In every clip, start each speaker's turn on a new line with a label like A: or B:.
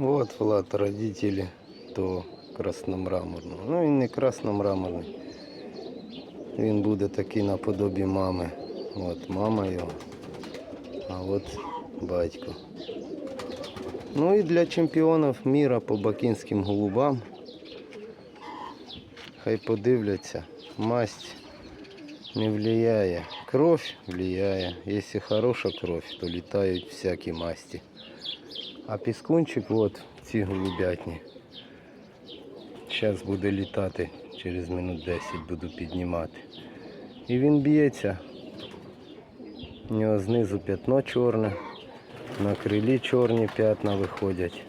A: Вот Влад, родители, то красномраморного. Ну він не красномраморний. Він буде такий наподобі мами. От мама його. А от батько. Ну і для чемпіонів міра по бакінським голубам. Хай подивляться. Масть не влияє. Кровь влияє. Если хороша кровь, то літають всякі масті. А піскунчик от в цій голубятні. Зараз буде літати, через минут 10 буду піднімати. І він б'ється. У нього знизу п'ятно чорне, на крилі чорні п'ятна виходять.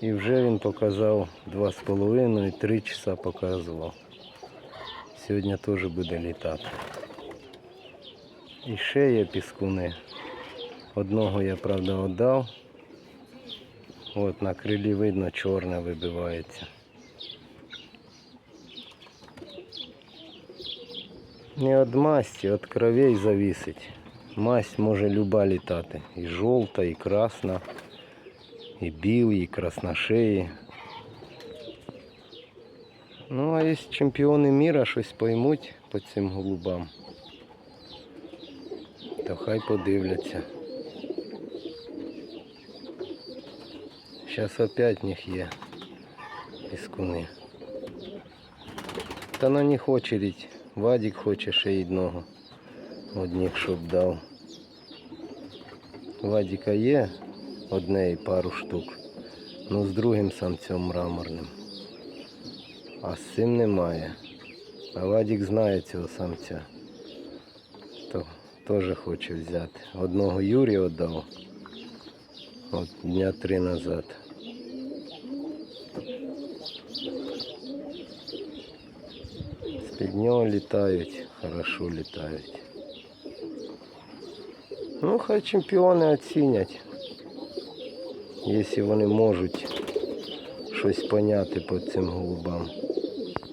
A: І вже він показав 2,5-3 часа показував. Сьогодні теж буде літати. І ще є піскуни. Одного я, правда, віддав. От на крилі видно чорне вибивається. Не від масті, від кровей зависить. Масть може люба літати. І жовта, і красна, і білі, і красношеї. Ну, а якщо чемпіони міра щось поймуть по цим голубам, то хай подивляться. Зараз опять в них є піскуни. Та на них очередь. Вадик хоче ще одного. Одних щоб дав. Вадика є одне і пару штук. Ну з другим самцем мраморним. А з цим немає. А Вадик знає цього самця. То теж хоче взяти. Одного Юрі віддав. От дня три назад. З-під нього літають, хорошо літають. Ну, хай чемпіони оцінять, якщо вони можуть щось поняти по цим голубам.